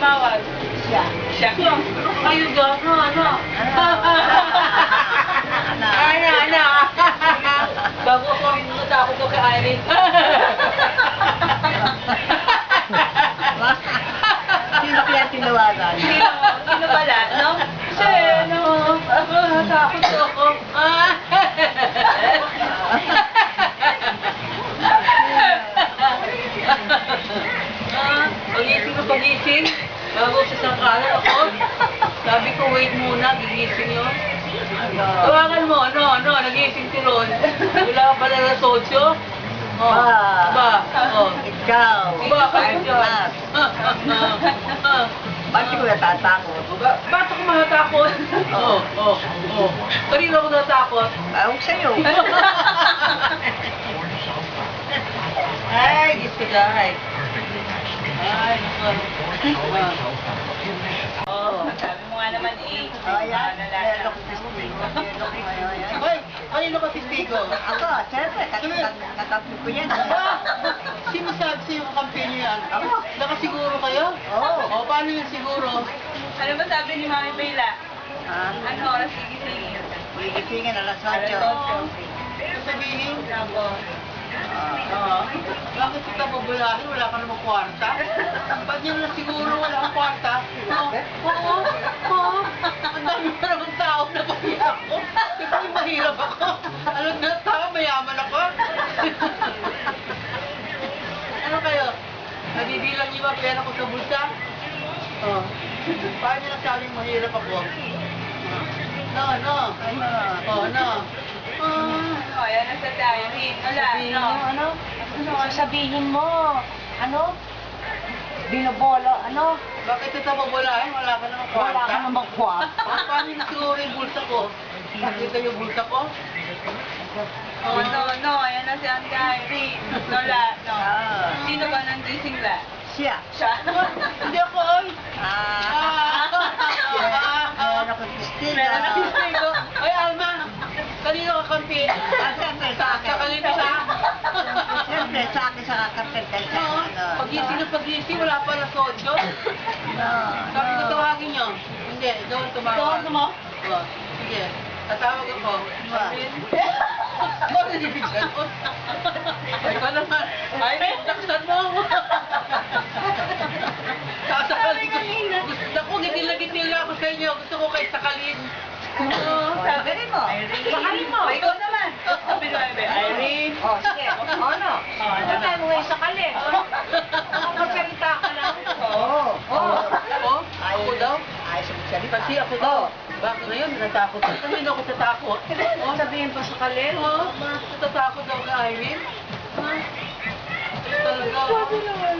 tumawag? Siya. Siya. Kayo ga? Ano, ano? Ano? Ano, ano? Bago ako natakot ko kay Irene. Sino kaya tinawagan? Sino, sino pala, no? Siya, no? Ah, Natakot ako. Ah. Pagising pagising. Bago sa sangkalan ako. Sabi ko, wait muna, gigising yun. Tawagan mo, ano, ano, nagising tulon. Wala ka pala na sosyo? Oh, Ba. ba? Oh. Ikaw. Ba, dyan. Tomas. Bakit ko natatakot? Ba, ba't ako matatakot? Oo, oo, oo. Kanino ako natakot? Ewan ko sa'yo. Ay, gusto dahil. Ay, naku. Oo. Sabi mo nga naman eh. Oh, yan. Lang. ko yan. Hoy, kanino ka testigo? Ako, siyempre, katatlo ko yan. Sino sabi sa'yo kakampi niyo yan? Ako. Nakasiguro kayo? Oo. O, paano yung siguro? Ano ba sabi ni Mami Bella? Ah, Ano oras gigising? Gigisingan alas Alas 8. otso. Sabihin, Ah, bakit kita babulahin? Wala ka namang kwarta? Ba't yun lang siguro wala kang kwarta? Oo, oo, oo. Ang dami pa naman tao na kaya ako. Ito yung mahirap ako. Alam na tao, mayaman ako. ano kayo? Nabibilang niyo ba pera ko sa bulsa? Oo. Paano niyo nasabing mahirap ako? No, no. Ano? Oh, no. Ah. Oh, yan ang sa diary. Wala, Sabihin no? mo, ano? Ano sasabihin mo? Ano? Binobolo, ano? Bakit ito babulahin? Wala ka namang kwarta? Wala ka namang kwarta. Ah, Paano yung siguro yung bulsa ko? Nakita yung bulsa ko? Oh, no, no, ayan na si Auntie Irene. Lola, no. Ah. Sino ba nang gising la? Siya. Siya. Hindi ako, oy! Ah. Meron ko testigo. Meron akong testigo. Ay, Alma! Kanino ka kampi? Ah, siyempre, sa Sa akin. kanino siya? Siyempre, sa akin sa kakapit dahil sa Oo. ano. Pagising na pagising, wala pa na sodyo. No, Sabi ko no. tawagin niyo. Hindi, ang tumawag. Tawag mo? Oo. Sige. Tatawag ako. Ba? Bakit ibig ganon? Ay, ka naman. Ay, taksan mo ako. Sasakalin ko. Gusto ko, gitil-gitil na ako sa inyo. Gusto ko kayo sakalin. Oo. Sabi mo. Sakalin mo. Oh, ikaw naman. Sabi ni Mami Bella. Irene. Oh, sige. Ano? Oh, Ano tayo mo ngayon sa kalin? Magsalita ka lang. Oo. Oo. Oo. Ako daw. Ayos ang salita. Kasi ako daw. Bakit ngayon, natakot ako. Kanino ako tatakot? Oh, sabihin pa sa kalin. Oo. Natatakot daw ka, Irene. Ha? Talaga. Sabi naman.